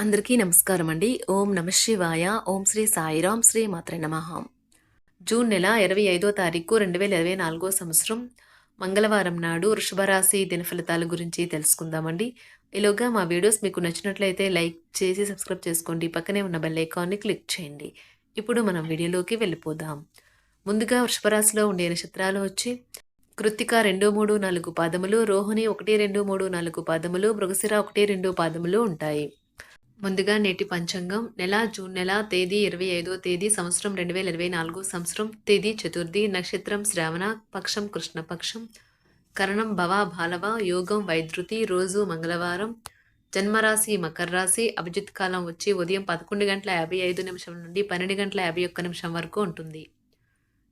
అందరికీ నమస్కారం అండి. ఓం నమ శివాయ. ఓం శ్రీ సాయిరాం శ్రీ మాత్ర నమః. జూన్ నెల ఇరవై ఐదో తారీఖు రెండు వేల ఇరవై నాలుగో సంవత్సరం. మంగళవారం నాడు వృషభరాశి దిన ఫలితాల గురించి తెలుసుకుందామండి. ఈలోగా మా వీడియోస్ మీకు నచ్చినట్లయితే లైక్ చేసి సబ్స్క్రైబ్ చేసుకోండి. పక్కనే ఉన్న బెల్ ఐకాన్ని క్లిక్ చేయండి. ఇప్పుడు మనం వీడియోలోకి వెళ్ళిపోదాం. ముందుగా వృషభరాశిలో ఉండే నక్షత్రాలు వచ్చి కృత్తిక రెండు మూడు నాలుగు పాదములు రోహిణి ఒకటి రెండు మూడు నాలుగు పాదములు మృగశిర ఒకటి రెండు పాదములు ఉంటాయి. ముందుగా నేటి పంచాంగం. నెల జూన్ నెల తేదీ ఇరవై ఐదో తేదీ సంవత్సరం రెండు వేల ఇరవై నాలుగు సంవత్సరం తేదీ చతుర్థి నక్షత్రం శ్రావణ పక్షం కృష్ణపక్షం కరణం భవ బాలవ యోగం వైద్యుతి రోజు మంగళవారం. జన్మరాశి మకర రాశి అభిజిత్ కాలం వచ్చి ఉదయం పదకొండు గంటల యాభై ఐదు నిమిషం నుండి పన్నెండు గంటల యాభై ఒక్క నిమిషం వరకు ఉంటుంది.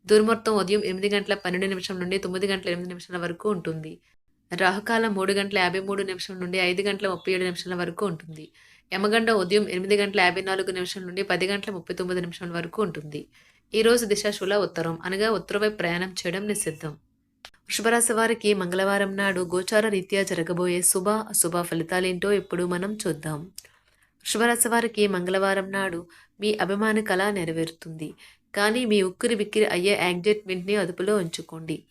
దుర్ముహూర్తం ఉదయం ఎనిమిది గంటల పన్నెండు నిమిషం నుండి తొమ్మిది గంటల ఎనిమిది నిమిషాల వరకు ఉంటుంది. రాహుకాలం మూడు గంటల యాభై మూడు నిమిషం నుండి ఐదు గంటల ముప్పై ఏడు నిమిషాల వరకు ఉంటుంది. యమగండ ఉదయం ఎనిమిది గంటల యాభై నాలుగు నిమిషం నుండి పది గంటల ముప్పై తొమ్మిది నిమిషాల వరకు ఉంటుంది. ఈ రోజు ఉత్తరం. అనగా ఉత్తరవైపు ప్రయాణం చేయడం నిషిద్ధం. వృషభరాశి వారికి మంగళవారం నాడు గోచార రీత్యా జరగబోయే శుభ అశుభ ఫలితాలేంటో ఇప్పుడు మనం చూద్దాం. వృషభరాశి వారికి మంగళవారం నాడు మీ అభిమాన కళ నెరవేరుతుంది. కానీ మీ ఉక్కిరి బిక్కిరి అయ్యే యాంగ్జైట్మెంట్ని అదుపులో ఉంచుకోండి.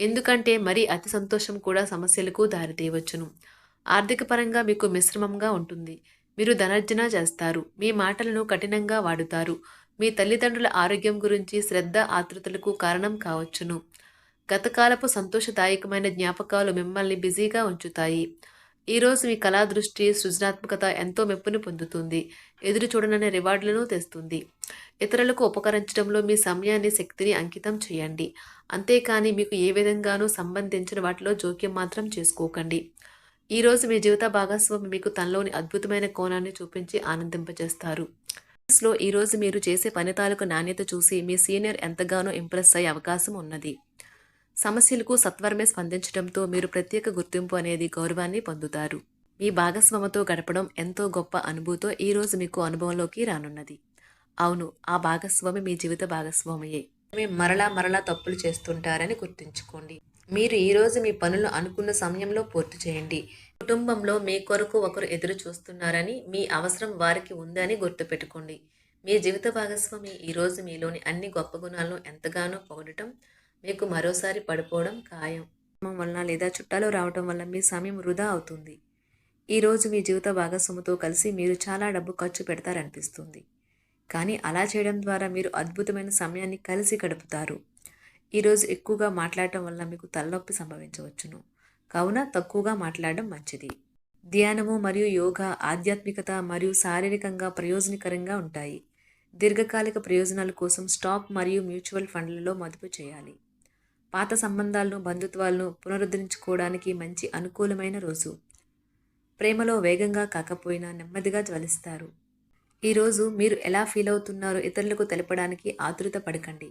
ఎందుకంటే మరి అతి సంతోషం కూడా సమస్యలకు దారితీయవచ్చును. ఆర్థిక పరంగా మీకు మిశ్రమంగా ఉంటుంది. మీరు ధనార్జన చేస్తారు. మీ మాటలను కఠినంగా వాడుతారు. మీ తల్లిదండ్రుల ఆరోగ్యం గురించి శ్రద్ధ ఆతృతలకు కారణం కావచ్చును. గతకాలపు సంతోషదాయకమైన జ్ఞాపకాలు మిమ్మల్ని బిజీగా ఉంచుతాయి. ఈరోజు మీ కళా దృష్టి సృజనాత్మకత ఎంతో మెప్పును పొందుతుంది. ఎదురు చూడననే రివార్డులను తెస్తుంది. ఇతరులకు ఉపకరించడంలో మీ సమయాన్ని శక్తిని అంకితం చేయండి. అంతేకాని మీకు ఏ విధంగానూ సంబంధించిన వాటిలో జోక్యం మాత్రం చేసుకోకండి. ఈరోజు మీ జీవిత భాగస్వామి మీకు తనలోని అద్భుతమైన కోణాన్ని చూపించి ఆనందింపజేస్తారు. లో ఈరోజు మీరు చేసే పని తాలూకు నాణ్యత చూసి మీ సీనియర్ ఎంతగానో ఇంప్రెస్ అయ్యే అవకాశం ఉన్నది. సమస్యలకు సత్వరమే స్పందించడంతో మీరు ప్రత్యేక గుర్తింపు అనేది గౌరవాన్ని పొందుతారు. మీ భాగస్వామితో గడపడం ఎంతో గొప్ప అనుభూతో ఈరోజు మీకు అనుభవంలోకి రానున్నది. అవును ఆ భాగస్వామి మీ జీవిత భాగస్వామియే. మరలా మరలా తప్పులు చేస్తుంటారని గుర్తుంచుకోండి. మీరు ఈరోజు మీ పనులు అనుకున్న సమయంలో పూర్తి చేయండి. కుటుంబంలో మీ కొరకు ఒకరు ఎదురు చూస్తున్నారని మీ అవసరం వారికి ఉందని గుర్తుపెట్టుకోండి. మీ జీవిత భాగస్వామి ఈరోజు మీలోని అన్ని గొప్ప గుణాలను ఎంతగానో పొగడటం మీకు మరోసారి పడిపోవడం ఖాయం. వలన లేదా చుట్టాలు రావడం వల్ల మీ సమయం వృధా అవుతుంది. ఈరోజు మీ జీవిత భాగస్వామితో కలిసి మీరు చాలా డబ్బు ఖర్చు పెడతారనిపిస్తుంది. కానీ అలా చేయడం ద్వారా మీరు అద్భుతమైన సమయాన్ని కలిసి గడుపుతారు. ఈరోజు ఎక్కువగా మాట్లాడటం వల్ల మీకు తలనొప్పి సంభవించవచ్చును. కావున తక్కువగా మాట్లాడడం మంచిది. ధ్యానము మరియు యోగా ఆధ్యాత్మికత మరియు శారీరకంగా ప్రయోజనకరంగా ఉంటాయి. దీర్ఘకాలిక ప్రయోజనాల కోసం స్టాక్ మరియు మ్యూచువల్ ఫండ్లలో మదుపు చేయాలి. పాత సంబంధాలను బంధుత్వాలను పునరుద్ధరించుకోవడానికి మంచి అనుకూలమైన రోజు. ప్రేమలో వేగంగా కాకపోయినా నెమ్మదిగా జ్వలిస్తారు. ఈరోజు మీరు ఎలా ఫీల్ అవుతున్నారో ఇతరులకు తెలపడానికి ఆతృత పడకండి.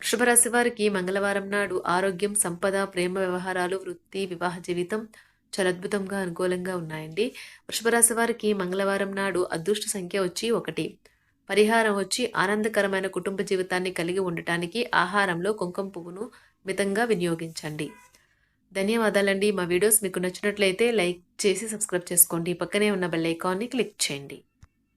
వృషభరాశి వారికి మంగళవారం నాడు ఆరోగ్యం సంపద ప్రేమ వ్యవహారాలు వృత్తి వివాహ జీవితం చాలా అద్భుతంగా అనుకూలంగా ఉన్నాయండి. వృషభరాశి వారికి మంగళవారం నాడు అదృష్ట సంఖ్య వచ్చి ఒకటి. పరిహారం వచ్చి ఆనందకరమైన కుటుంబ జీవితాన్ని కలిగి ఉండటానికి ఆహారంలో కుంకుమ పువ్వును మితంగా వినియోగించండి. ధన్యవాదాలండి. మా వీడియోస్ మీకు నచ్చినట్లయితే లైక్ చేసి సబ్స్క్రైబ్ చేసుకోండి. పక్కనే ఉన్న బెల్ ఐకాన్ని క్లిక్ చేయండి.